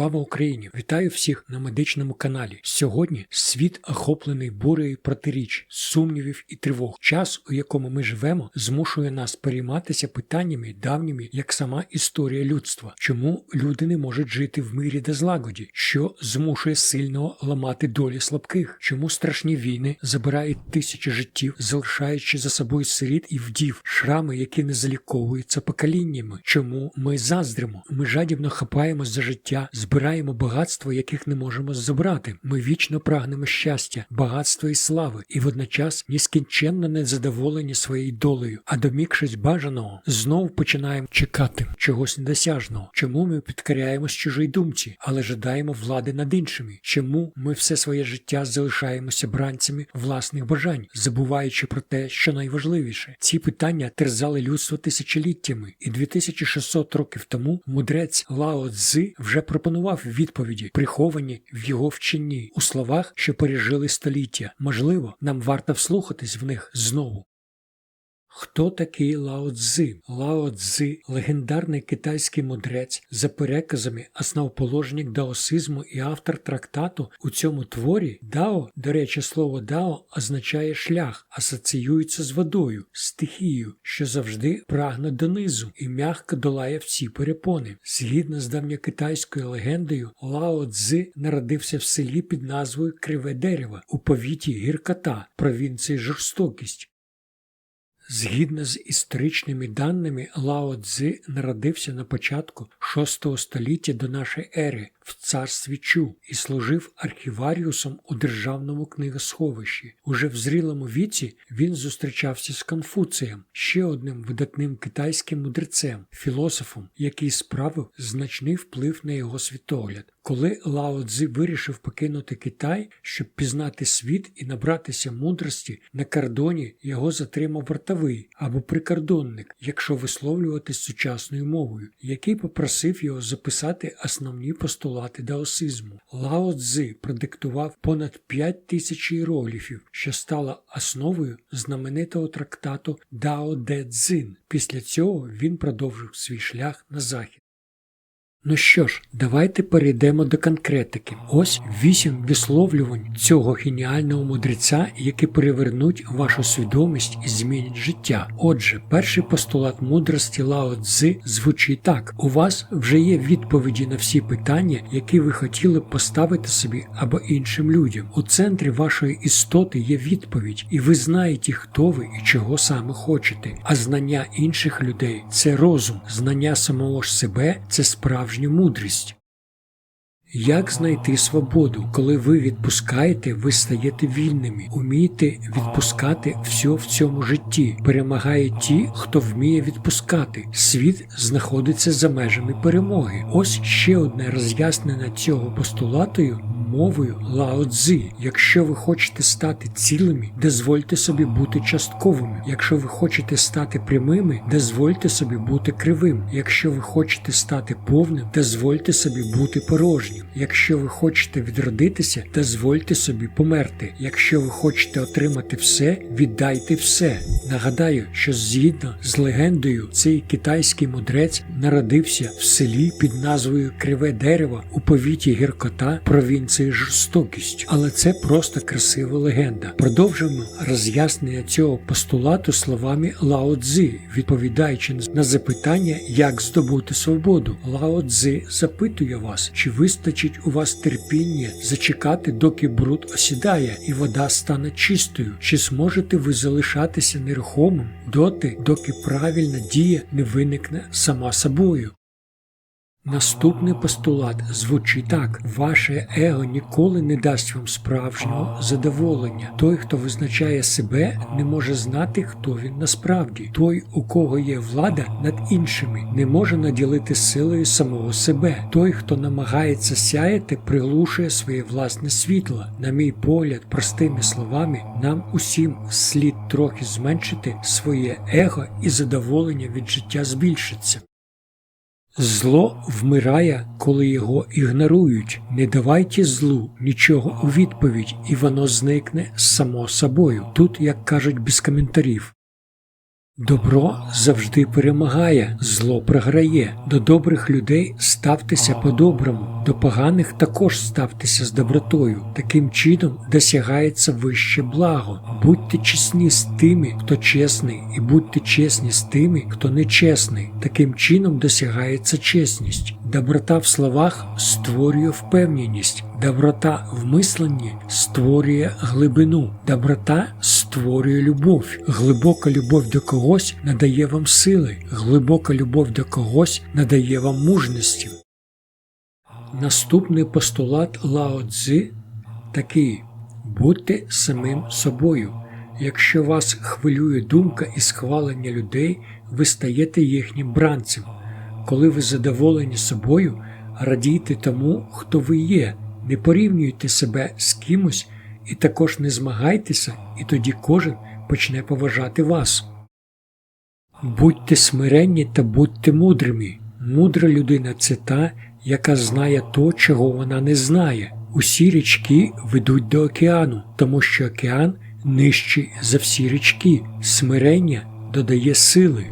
Слава Україні! Вітаю всіх на медичному каналі. Сьогодні світ охоплений бурею протиріч, сумнівів і тривог. Час, у якому ми живемо, змушує нас перейматися питаннями давніми, як сама історія людства. Чому люди не можуть жити в мирі та злагоді? Що змушує сильного ламати долі слабких? Чому страшні війни забирають тисячі життів, залишаючи за собою сиріт і вдів, шрами, які не заліковуються поколіннями? Чому ми заздримо? Ми жадібно хапаємось за життя, збираємо багатство, яких не можемо забрати. Ми вічно прагнемо щастя, багатства і слави, і водночас нескінченно незадоволені своєю долею, а домігшись бажаного, знов починаємо чекати чогось недосяжного. Чому ми підкоряємось чужій думці, але жадаємо влади над іншими? Чому ми все своє життя залишаємося бранцями власних бажань, забуваючи про те, що найважливіше? Ці питання терзали людство тисячоліттями, і 2600 років тому мудрець Лао Цзи вже пропонував відповіді, приховані в його вченні у словах, що пережили століття. Можливо, нам варто вслухатись в них знову. Хто такий Лао Цзи? Лао Цзи – легендарний китайський мудрець, за переказами основоположник даосизму і автор трактату у цьому творі Дао, до речі, слово Дао означає шлях, асоціюється з водою, стихією, що завжди прагне донизу і м'яко долає всі перепони. Згідно з давньокитайською легендою, Лао Цзи народився в селі під назвою Криве Дерево у повіті Гіркота, провінції Жорстокість. Згідно з історичними даними, Лао Цзи народився на початку VI століття до нашої ери в царстві Чу і служив архіваріусом у державному книгосховищі. Уже в зрілому віці він зустрічався з Конфуцієм, ще одним видатним китайським мудрецем, філософом, який справив значний вплив на його світогляд. Коли Лао Цзи вирішив покинути Китай, щоб пізнати світ і набратися мудрості, на кордоні його затримав вартовий або прикордонник, якщо висловлюватись сучасною мовою, який попросив його записати основні постулати даосизму. Лао Цзи продиктував понад 5 тисяч іерогліфів, що стала основою знаменитого трактату Дао Де Цзин. Після цього він продовжив свій шлях на захід. Ну що ж, давайте перейдемо до конкретики. Ось вісім висловлювань цього геніального мудреця, які перевернуть вашу свідомість і змінять життя. Отже, перший постулат мудрості Лао Цзи звучить так: у вас вже є відповіді на всі питання, які ви хотіли поставити собі або іншим людям. У центрі вашої істоти є відповідь, і ви знаєте, хто ви і чого саме хочете. А знання інших людей це розум, знання самого ж себе це справжнє справжню мудрість. Як знайти свободу? Коли ви відпускаєте, ви стаєте вільними, умієте відпускати все в цьому житті. Перемагають ті, хто вміє відпускати. Світ знаходиться за межами перемоги. Ось ще одне роз'яснення цього постулатою мовою Лао Цзи. Якщо ви хочете стати цілими, дозвольте собі бути частковими. Якщо ви хочете стати прямими, дозвольте собі бути кривим. Якщо ви хочете стати повним, дозвольте собі бути порожнім. Якщо ви хочете відродитися, дозвольте собі померти. Якщо ви хочете отримати все, віддайте все. Нагадаю, що згідно з легендою, цей китайський мудрець народився в селі під назвою Криве Дерево у повіті Гіркота провінції жорстокість. Але це просто красива легенда. Продовжуємо роз'яснення цього постулату словами Лао Цзи, відповідаючи на запитання, як здобути свободу. Лао Цзи запитує вас, чи вистачить у вас терпіння зачекати, доки бруд осідає і вода стане чистою, чи зможете ви залишатися нерухомим доти, доки правильна дія не виникне сама собою. Наступний постулат звучить так: ваше его ніколи не дасть вам справжнього задоволення. Той, хто визначає себе, не може знати, хто він насправді. Той, у кого є влада над іншими, не може наділити силою самого себе. Той, хто намагається сяяти, приглушує своє власне світло. На мій погляд, простими словами, нам усім слід трохи зменшити своє его і задоволення від життя збільшиться. Зло вмирає, коли його ігнорують. Не давайте злу нічого у відповідь, і воно зникне само собою. Тут, як кажуть, без коментарів. Добро завжди перемагає, зло програє. До добрих людей ставтеся по-доброму, до поганих також ставтеся з добротою. Таким чином досягається вище благо. Будьте чесні з тими, хто чесний, і будьте чесні з тими, хто нечесний. Таким чином досягається чесність. Доброта в словах створює впевненість. Доброта в мисленні створює глибину. Доброта створює любов. Глибока любов до когось надає вам сили. Глибока любов до когось надає вам мужності. Наступний постулат Лао Цзи такий: будьте самим собою. Якщо вас хвилює думка і схвалення людей, ви стаєте їхнім бранцем. Коли ви задоволені собою, радійте тому, хто ви є, не порівнюйте себе з кимось і також не змагайтеся, і тоді кожен почне поважати вас. Будьте смиренні та будьте мудрими. Мудра людина це та, яка знає то, чого вона не знає. Усі річки ведуть до океану, тому що океан нижчий за всі річки. Смирення додає сили.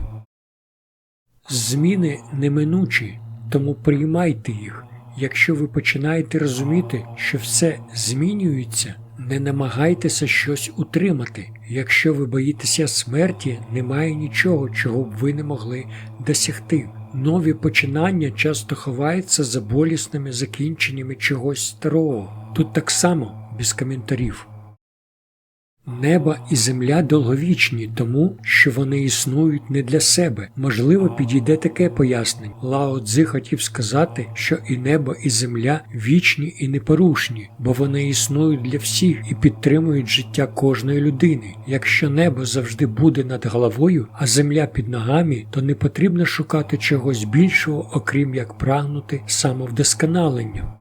Зміни неминучі, тому приймайте їх. Якщо ви починаєте розуміти, що все змінюється, не намагайтеся щось утримати. Якщо ви боїтеся смерті, немає нічого, чого б ви не могли досягти. Нові починання часто ховаються за болісними закінченнями чогось старого. Тут так само без коментарів. Небо і земля довговічні, тому що вони існують не для себе. Можливо, підійде таке пояснення. Лао Цзи хотів сказати, що і небо, і земля вічні і непорушні, бо вони існують для всіх і підтримують життя кожної людини. Якщо небо завжди буде над головою, а земля під ногами, то не потрібно шукати чогось більшого, окрім як прагнути самовдосконалення.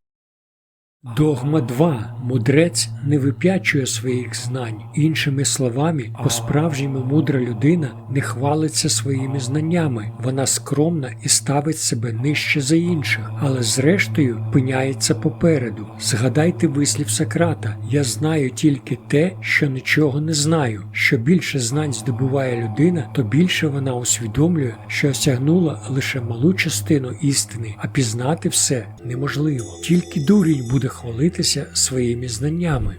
Догма 2. Мудрець не вип'ячує своїх знань. Іншими словами, по-справжньому мудра людина не хвалиться своїми знаннями, вона скромна і ставить себе нижче за інших, але зрештою пиняється попереду. Згадайте вислів Сократа: Я знаю тільки те, що нічого не знаю. Що більше знань здобуває людина, то більше вона усвідомлює, що осягнула лише малу частину істини, а пізнати все неможливо. Тільки дурень буде хвалитися своїми знаннями.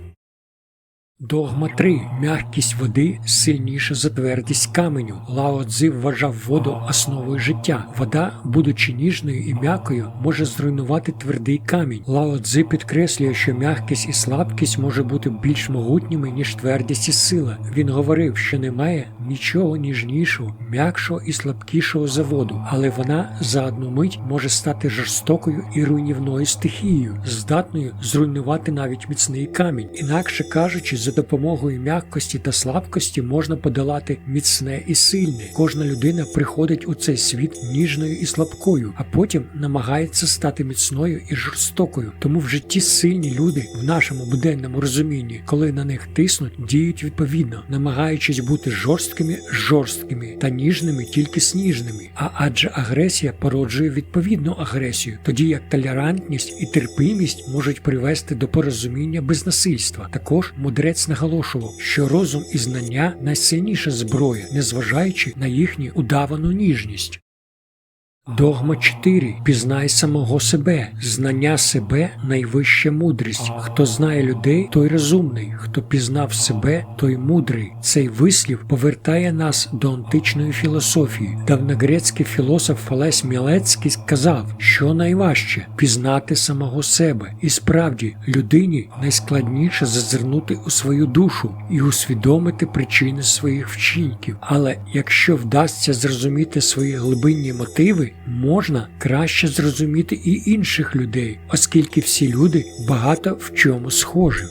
Догма 3. Мягкість води сильніша за твердість каменю. Лао Цзи вважав воду основою життя. Вода, будучи ніжною і м'якою, може зруйнувати твердий камінь. Лао Цзи підкреслює, що м'якість і слабкість може бути більш могутніми, ніж твердість і сила. Він говорив, що немає нічого ніжнішого, м'якшого і слабкішого за воду, але вона за одну мить може стати жорстокою і руйнівною стихією, здатною зруйнувати навіть міцний камінь. Інакше кажучи, за допомогою м'якості та слабкості можна подолати міцне і сильне. Кожна людина приходить у цей світ ніжною і слабкою, а потім намагається стати міцною і жорстокою. Тому в житті сильні люди в нашому буденному розумінні, коли на них тиснуть, діють відповідно, намагаючись бути жорсткими, жорсткими та ніжними, тільки сніжними. А адже агресія породжує відповідну агресію, тоді як толерантність і терпимість можуть привести до порозуміння без насильства. Також мудрець наголошував, що розум і знання найсильніша зброя, незважаючи на їхню удавану ніжність. Догма 4. Пізнай самого себе. Знання себе найвища мудрість. Хто знає людей, той розумний. Хто пізнав себе, той мудрий. Цей вислів повертає нас до античної філософії. Давногрецький філософ Фалес Мілецький сказав, що найважче пізнати самого себе. І справді, людині найскладніше зазирнути у свою душу і усвідомити причини своїх вчинків. Але якщо вдасться зрозуміти свої глибинні мотиви, можна краще зрозуміти і інших людей, оскільки всі люди багато в чому схожі.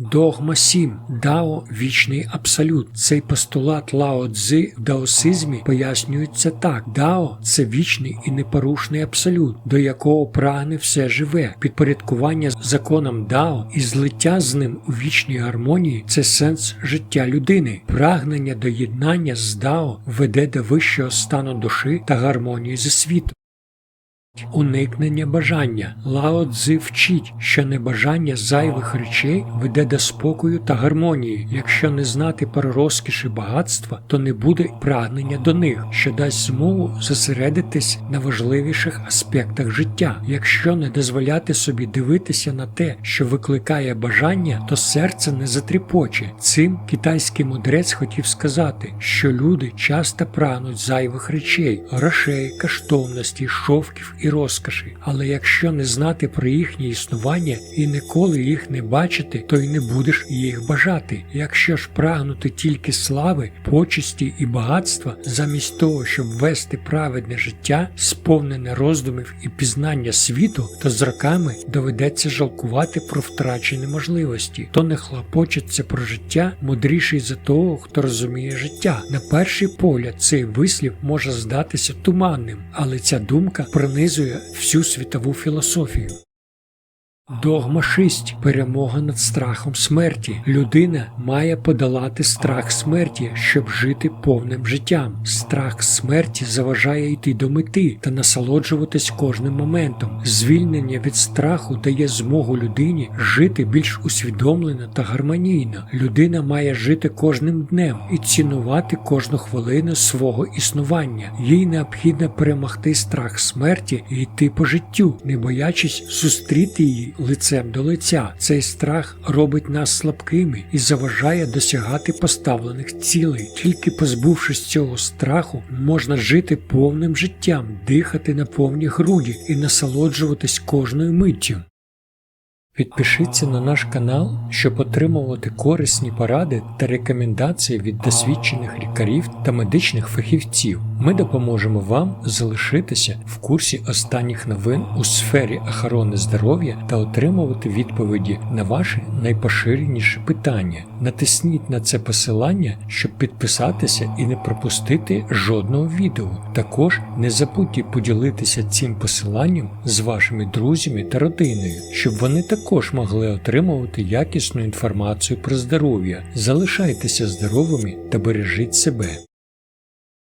Догма 7. Дао вічний абсолют. Цей постулат Лао Цзи в даосизмі пояснюється так: Дао це вічний і непорушний абсолют, до якого прагне все живе. Підпорядкування законам Дао і злиття з ним у вічній гармонії це сенс життя людини. Прагнення до єднання з Дао веде до вищого стану душі та гармонії зі світом. Уникнення бажання. Лао Цзи вчить, що небажання зайвих речей веде до спокою та гармонії. Якщо не знати про розкіш і багатства, то не буде прагнення до них, що дасть змогу зосередитись на важливіших аспектах життя. Якщо не дозволяти собі дивитися на те, що викликає бажання, то серце не затріпоче. Цим китайський мудрець хотів сказати, що люди часто прагнуть зайвих речей, грошей, коштовності, шовків і розкоші. Але якщо не знати про їхнє існування і ніколи їх не бачити, то й не будеш їх бажати. Якщо ж прагнути тільки слави, почесті і багатства, замість того, щоб вести праведне життя, сповнене роздумів і пізнання світу, то з роками доведеться жалкувати про втрачені можливості. То не хлопочеться про життя, мудріший за того, хто розуміє життя. На перший погляд цей вислів може здатися туманним, але ця думка пронизує всю світову філософію. Догма 6. Перемога над страхом смерті. Людина має подолати страх смерті, щоб жити повним життям. Страх смерті заважає йти до мети та насолоджуватись кожним моментом. Звільнення від страху дає змогу людині жити більш усвідомлено та гармонійно. Людина має жити кожним днем і цінувати кожну хвилину свого існування. Їй необхідно перемогти страх смерті і йти по життю, не боячись зустріти її лицем до лиця. Цей страх робить нас слабкими і заважає досягати поставлених цілей. Тільки позбувшись цього страху, можна жити повним життям, дихати на повні груді і насолоджуватись кожною миттю. Підпишіться на наш канал, щоб отримувати корисні поради та рекомендації від досвідчених лікарів та медичних фахівців. Ми допоможемо вам залишитися в курсі останніх новин у сфері охорони здоров'я та отримувати відповіді на ваші найпоширеніші питання. Натисніть на це посилання, щоб підписатися і не пропустити жодного відео. Також не забудьте поділитися цим посиланням з вашими друзями та родиною, щоб вони також могли отримувати якісну інформацію про здоров'я. Залишайтеся здоровими та бережіть себе.